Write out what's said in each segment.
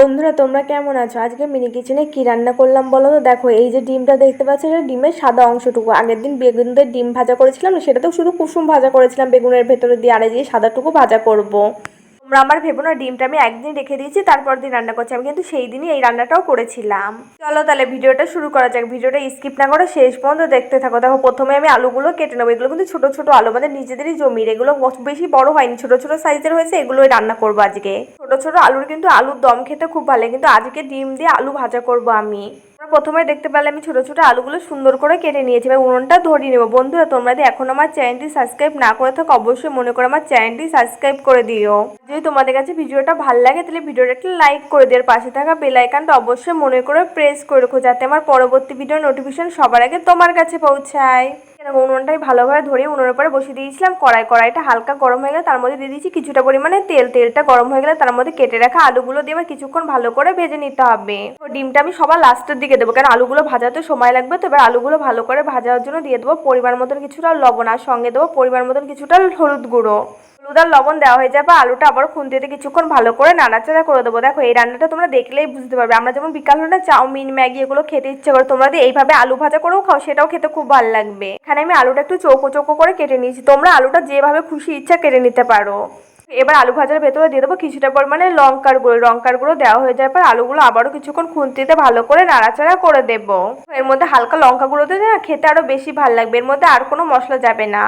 বন্ধুরা, তোমরা কেমন আছো? আজকে মিনি কিচেনে কি রান্না করলাম বলো তো? দেখো, এই যে ডিমটা দেখতে পাচ্ছ, এটা ডিমের সাদা অংশটুকু। আগের দিন বেগুনদের ডিম ভাজা করেছিলাম সেটা তো শুধু কুসুম ভাজা করেছিলাম বেগুনের ভেতরে দিয়ে, আর এই যে সাদাটুকু ভাজা করব। আমার ভেবো না, ডিমটা আমি একদিন রেখে দিয়েছি, তারপর দিন রান্না করছি। আমি কিন্তু সেই দিনই এই রান্নাটাও করেছিলাম। চলো তাহলে ভিডিওটা শুরু করা যাক। ভিডিওটা স্কিপ না করে শেষ পর্যন্ত দেখতে থাকো। দেখো, প্রথমে আমি আলুগুলো কেটে নেব। এগুলো কিন্তু ছোট ছোট আলু আমাদের নিজেদেরই জমির এগুলো বেশি বড় হয়নি, ছোট ছোট সাইজের হয়েছে, এগুলোই রান্না করব আজকে। ছোট ছোট আলুর কিন্তু আলুর দম খেতে খুব ভালো কিন্তু আজকে ডিম দিয়ে আলু ভাজা করব আমি। তোমরা প্রথমে দেখতে পেলে আমি ছোটো ছোটো আলুগুলো সুন্দর করে কেটে নিয়েছি। এবার উনুনটা ধরিয়ে নেব। বন্ধুরা, তোমরা যদি এখন আমার চ্যানেলটি সাবস্ক্রাইব না করে থাকো, অবশ্যই মনে করে আমার চ্যানেলটি সাবস্ক্রাইব করে দিও। যদি তোমাদের কাছে ভিডিওটা ভালো লাগে, তাহলে ভিডিওটা একটা লাইক করে দিও। পাশে থাকা বেলাইকানটা অবশ্যই মনে করে প্রেস করে রাখো, যাতে আমার পরবর্তী ভিডিও নোটিফিকেশন সবার আগে তোমার কাছে পৌঁছায়। এরকম উনুনটাই ভালোভাবে ধরে উনুনের উপরে বসিয়ে দিয়েছিলাম। কড়াই, কড়াইটা হালকা গরম হয়ে গেলে তার মধ্যে দিয়ে দিয়েছি কিছুটা পরিমাণে তেল। তেলটা গরম হয়ে গেলে তার মধ্যে কেটে রাখা আলুগুলো দিয়ে এবার কিছুক্ষণ ভালো করে ভেজে নিতে হবে। তো ডিমটা আমি সবার লাস্টের দিকে দেবো কারণ আলুগুলো ভাজাতে সময় লাগবে, তো এবার আলুগুলো ভালো করে ভাজার জন্য দিয়ে দেবো পরিমাণ মতন কিছুটা লবণ, আর সঙ্গে দেবো পরিমাণ মতন কিছুটা হলুদ গুঁড়ো। আর লবণ দেওয়া হয়ে যাবে আলুটা আবার খুন্তিতে কিছুক্ষণ ভালো করে নাড়াচাড়া করে দেবো। দেখো, এই রান্নাটা তোমরা দেখলেই বুঝতে পারবে। আমরা যেমন বিকাল হলে না চাউমিন, ম্যাগি এগুলো খেতে ইচ্ছে করে, তোমরা এইভাবে আলু ভাজা করেও খাও, সেটাও খেতে খুব ভালো লাগবে। এখানে আমি আলুটা একটু চৌকো চৌকো করে কেটে নিয়েছি। তোমরা আলুটা যেভাবে খুশি ইচ্ছা কেটে নিতে পারো। এবার আলু ভাজার ভেতরে দিয়ে দেবো কিছুটা পরিমাণে লঙ্কার গুঁড়ো। লঙ্কার গুঁড়ো দেওয়া হয়ে যাওয়ার পর আলুগুলো আবারও কিছুক্ষণ খুন্তিতে ভালো করে নাড়াচাড়া করে দেবো। এর মধ্যে হালকা লঙ্কা গুঁড়ো না খেতে আরও বেশি ভালো লাগবে। এর মধ্যে আর কোনো মশলা যাবে না।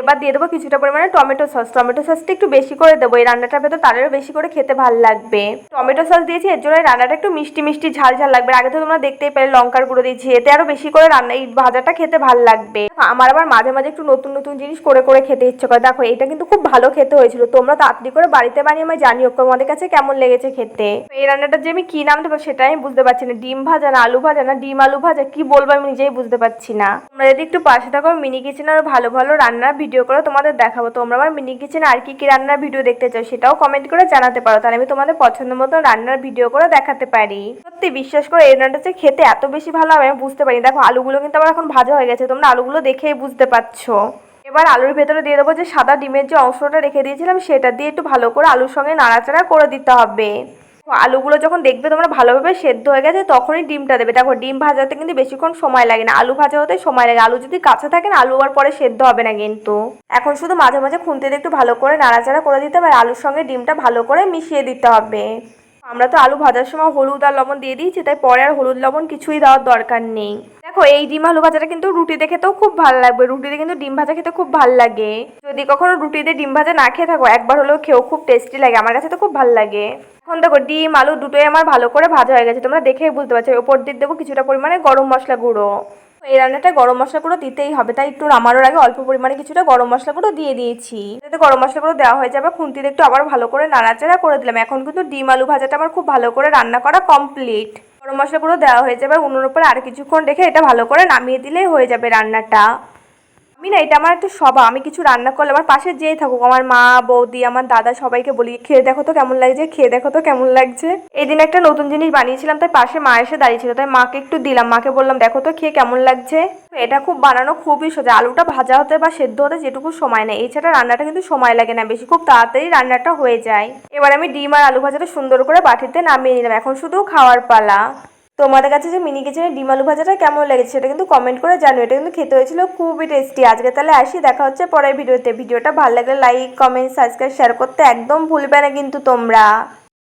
এবার দিয়ে দেবো কিছুটা পরিমাণে টমেটো সস। টমেটো সসটা একটু বেশি করে দেবো। এই রান্নাটার ভেতর তাদেরও বেশি করে খেতে ভালো লাগবে। টমেটো সস দিয়েছি, এর জন্য রান্নাটা একটু মিষ্টি মিষ্টি ঝাল ঝাল লাগবে। আগে তো তোমরা দেখতেই পেলে লঙ্কার গুঁড়ো দিয়েছি, এতে আরও বেশি করে রান্না, এই ভাজাটা খেতে ভালো লাগবে। আমার আবার মাঝে মাঝে একটু নতুন নতুন জিনিস করে করে খেতে ইচ্ছে করে। দেখো, এটা কিন্তু খুব ভালো খেতে হয়েছিল। তোমরা তাড়াতাড়ি করে বাড়িতে বানিয়ে আমি জানিও তোমাদের কাছে কেমন লেগেছে খেতে। এই রান্নাটা যে আমি কি নাম দেবো সেটা আমি বুঝতে পারছি না। ডিম ভাজা না আলু ভাজা না? ডিম আলু ভাজা? কি বলব আমি নিজেই বুঝতে পারছি না। তোমরা যদি একটু পাশে থাকো, মিনি কিচেন আর ভালো ভালো রান্নার ভিডিও করে তোমাদের দেখাবো। তোমরা আমার মিনি কিচেনে আর কি কি রান্নার ভিডিও দেখতে চাও সেটাও কমেন্ট করে জানাতে পারো। তাহলে আমি তোমাদের পছন্দ মতো রান্নার ভিডিও করে দেখাতে পারি। সত্যি বিশ্বাস করে এই রান্নাটা যে খেতে এত বেশি ভালো হবে, আমি বুঝতে পারি দেখো, আলুগুলো কিন্তু আমার এখন ভাজা হয়ে গেছে, তোমরা আলুগুলো দেখেই বুঝতে পারছ। এবার আলুর ভেতরে দিয়ে দেবো যে সাদা ডিমের যে অংশটা রেখে দিয়েছিলাম, সেটা দিয়ে একটু ভালো করে আলুর সঙ্গে নাড়াচাড়া করে দিতে হবে। আলুগুলো যখন দেখবে তোমরা ভালোভাবে সেদ্ধ হয়ে গেছে, তখনই ডিমটা দেবে। দেখো, ডিম ভাজাতে কিন্তু বেশিক্ষণ সময় লাগে না। আলু ভাজা হতে সময় লাগে। আলু যদি কাঁচা থাকে না, আলু পরে সেদ্ধ হবে না কিন্তু। এখন শুধু মাঝে মাঝে খুনতে একটু ভালো করে নাড়াচাড়া করে দিতে হবে আর আলুর সঙ্গে ডিমটা ভালো করে মিশিয়ে দিতে হবে। আমরা তো আলু ভাজার সময় হলুদ আর লবণ দিয়ে দিয়েছি, তাই পরে আর হলুদ লবণ কিছুই দেওয়ার দরকার নেই। দেখো, এই ডিম আলু ভাজাটা কিন্তু রুটিতে খেতেও খুব ভালো লাগবে। রুটিতে কিন্তু ডিম ভাজা খেতে খুব ভালো লাগে। যদি কখনো রুটিতে ডিম ভাজা না খেয়ে থাকো, একবার হলেও খেয়েও খুব টেস্টি লাগে। আমার কাছে তো খুব ভালো লাগে। এখন দেখো, ডিম, আলু দুটোই আমার ভালো করে ভাজা হয়ে গেছে। তোমরা দেখেই বুঝতে পারছ। ওপর দিয়ে দেবো কিছুটা পরিমাণে গরম মশলা গুঁড়ো। এই রান্নাটা গরম মশলা গুঁড়ো দিতেই হবে। তাই একটু নামানোর আগে অল্প পরিমাণে কিছুটা গরম মশলা গুঁড়ো দিয়ে দিয়েছি। যাতে গরম মশলা গুঁড়ো দেওয়া হয়ে যাবে, খুন্তিতে একটু আবার ভালো করে নাড়াচাড়া করে দিলাম। এখন কিন্তু ডিম আলু ভাজাটা আমার খুব ভালো করে রান্না করা কমপ্লিট গরম মশলা গুঁড়ো দেওয়া হয়ে যাবে। উনুর উপর আর কিছুক্ষণ রেখে এটা ভালো করে নামিয়ে দিলেই হয়ে যাবে রান্নাটা। আমি না এটা আমার একটা স্বভাব আমি কিছু রান্না করলে আমার পাশে যেই থাকুক, আমার মা, বৌদি, আমার দাদা সবাইকে বলি, খেয়ে দেখো তো কেমন লাগছে, খেয়ে দেখো তো কেমন লাগছে। এই দিন একটা নতুন জিনিস বানিয়েছিলাম, তাই পাশে মা এসে দাঁড়িয়েছিল, তাই মাকে একটু দিলাম, মাকে বললাম, দেখো তো খেয়ে কেমন লাগছে? এটা খুব বানানো খুবই সোজা, আলুটা ভাজা হতে বা সেদ্ধ হতে যেটুকু সময় নেয়, এছাড়া রান্নাটা কিন্তু সময় লাগে না বেশি, খুব তাড়াতাড়ি রান্নাটা হয়ে যায়। এবার আমি ডিম আর আলু ভাজাটা সুন্দর করে বাটিতে নামিয়ে নিলাম, এখন শুধু খাওয়ার পালা। তোমাদের কাছে যে মিনি কিচেনের ডিম আলু ভাজাটা কেমন লেগেছে সেটা কিন্তু কমেন্ট করে জানো এটা কিন্তু খেতে হয়েছিল খুবই টেস্টি আজকে তাহলে আসি, দেখা হচ্ছে পরের ভিডিওতে ভিডিওটা ভালো লাগলে লাইক কমেন্ট সাবস্ক্রাইব শেয়ার করতে একদম ভুলবে না কিন্তু তোমরা।